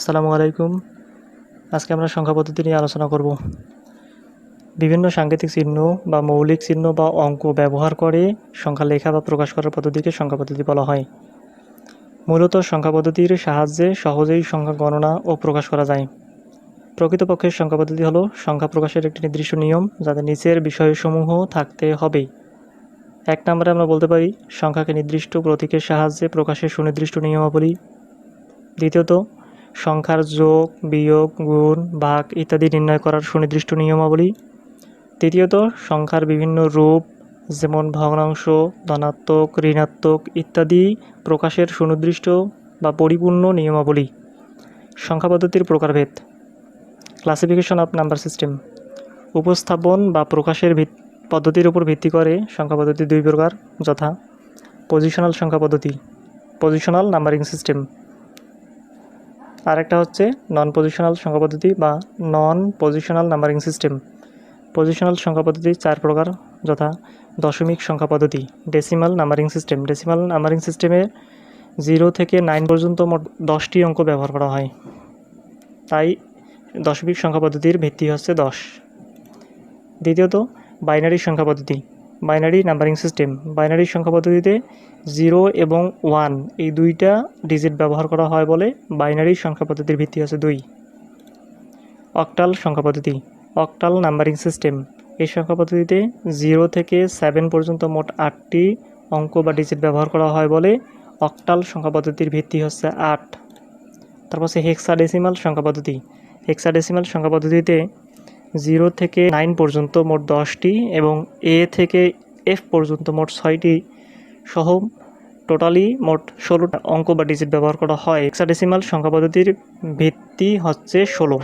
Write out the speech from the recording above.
আসসালামু আলাইকুম। আজকে আমরা সংখ্যা পদ্ধতি নিয়ে আলোচনা করব। বিভিন্ন সাংকেতিক চিহ্ন বা মৌলিক চিহ্ন বা অঙ্ক ব্যবহার করে সংখ্যা লেখা বা প্রকাশ করার পদ্ধতিকে সংখ্যা পদ্ধতি বলা হয়। মূলত সংখ্যা পদ্ধতির সাহায্যে সহজেই সংখ্যা গণনা ও প্রকাশ করা যায়। প্রকৃতপক্ষে সংখ্যা পদ্ধতি হলো সংখ্যা প্রকাশের একটি নির্দিষ্ট নিয়ম যাতে নিচের বিষয়সমূহ থাকতে হবে। এক নম্বরে আমরা বলতে পারি, সংখ্যাকে নির্দিষ্ট প্রতীকের সাহায্যে প্রকাশের সুনির্দিষ্ট নিয়মাবলী। দ্বিতীয়ত সংখ্যার যোগ, বিয়োগ, গুণ, ভাগ ইত্যাদি নির্ণয় করার সুনির্দিষ্ট নিয়মাবলী। তৃতীয়ত, সংখ্যার বিভিন্ন রূপ, যেমন ভগ্নাংশ, ধনাত্মক, ঋণাত্মক ইত্যাদি প্রকাশের সুনির্দিষ্ট বা পরিপূর্ণ নিয়মাবলী। সংখ্যা পদ্ধতির প্রকারভেদ। ক্লাসিফিকেশন অফ নাম্বার সিস্টেম উপস্থাপন বা প্রকাশের পদ্ধতির উপর ভিত্তি করে সংখ্যা পদ্ধতি দুই প্রকার, যথা পজিশনাল সংখ্যা পদ্ধতি পজিশনাল নাম্বারিং সিস্টেম আরেকটা হচ্ছে নন পজিশনাল সংখ্যা পদ্ধতি বা non positional numbering system positional সংখ্যা পদ্ধতি চার প্রকার যথা দশমিক সংখ্যা পদ্ধতি decimal numbering system decimal numbering সিস্টেমে জিরো থেকে নাইন পর্যন্ত মোট দশটি অঙ্ক ব্যবহার করা হয়। তাই দশমিক সংখ্যা পদ্ধতির ভিত্তি হচ্ছে দশ। দ্বিতীয়ত বাইনারি সংখ্যা পদ্ধতি। বাইনারি নাম্বারিং সিস্টেম বাইনারি সংখ্যা পদ্ধতিতে জিরো এবং ওয়ান এই দুইটা ডিজিট ব্যবহার করা হয় বলে বাইনারি সংখ্যা পদ্ধতির ভিত্তি হচ্ছে দুই। অক্টাল সংখ্যা পদ্ধতি। অক্টাল নাম্বারিং সিস্টেম এই সংখ্যা পদ্ধতিতে জিরো থেকে সেভেন পর্যন্ত মোট আটটি অঙ্ক বা ডিজিট ব্যবহার করা হয় বলে অক্টাল সংখ্যা পদ্ধতির ভিত্তি হচ্ছে আট। তারপর হচ্ছে হেক্সাডেসিমাল সংখ্যা পদ্ধতি। হেক্সাডেসিমাল সংখ্যা পদ্ধতিতে জিরো থেকে নাইন পর্যন্ত মোট দশটি এবং এ থেকে এফ পর্যন্ত মোট ছয়টি সহ টোটালি মোট ষোলোটা অঙ্ক বা ডিজিট ব্যবহার করা হয়। হেক্সাডেসিমাল সংখ্যা পদ্ধতির ভিত্তি হচ্ছে ষোলো।